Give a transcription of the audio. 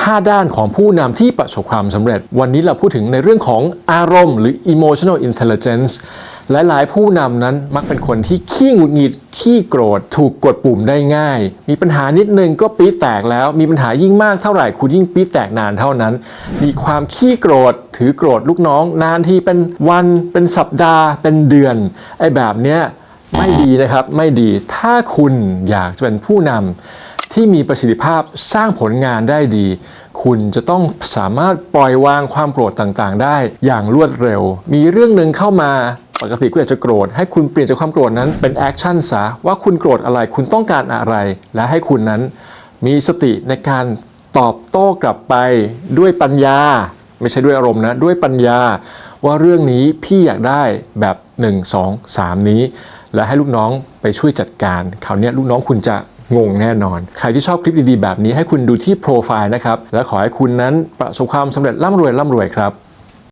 5 ด้านของผู้นำที่ประสบความสำเร็จ วันนี้เราพูดถึงในเรื่องของอารมณ์ หรือ emotional intelligence หลายๆ ผู้นำนั้นมักเป็นคนที่ขี้หงุดหงิด ขี้โกรธ ถูกกดปุ่มได้ง่าย มีปัญหานิดนึงก็ปี๊แตกแล้ว มีปัญหายิ่งมากเท่าไหร่คุณยิ่งปี๊แตกนานเท่านั้น มีความขี้โกรธ ถือโกรธลูกน้อง นานที่เป็นวัน เป็นสัปดาห์ เป็นเดือน ไอ้แบบเนี้ยไม่ดีนะครับ ไม่ดี ถ้าคุณอยากจะเป็นผู้นำ ที่มีประสิทธิภาพสร้างผลงานได้ดี คุณจะต้องสามารถปล่อยวางความโกรธต่างๆ ได้อย่างรวดเร็ว มีเรื่องหนึ่งเข้ามาปกติคุณอาจจะโกรธให้คุณเปลี่ยนจากความโกรธนั้นเป็นแอคชั่นซะว่าคุณโกรธอะไรคุณต้องการอะไร และให้คุณนั้นมีสติในการตอบโต้กลับไปด้วยปัญญา ไม่ใช่ด้วยอารมณ์นะด้วยปัญญา ว่าเรื่องนี้พี่อยากได้แบบ 1 2 3 นี้ และให้ลูกน้องไปช่วยจัดการคราวนี้ลูกน้องคุณจะ งงแน่นอน ใครที่ชอบคลิปดีๆแบบนี้ให้คุณดูที่โปรไฟล์นะครับ และขอให้คุณนั้นประสบความสำเร็จร่ำรวยร่ำรวยครับ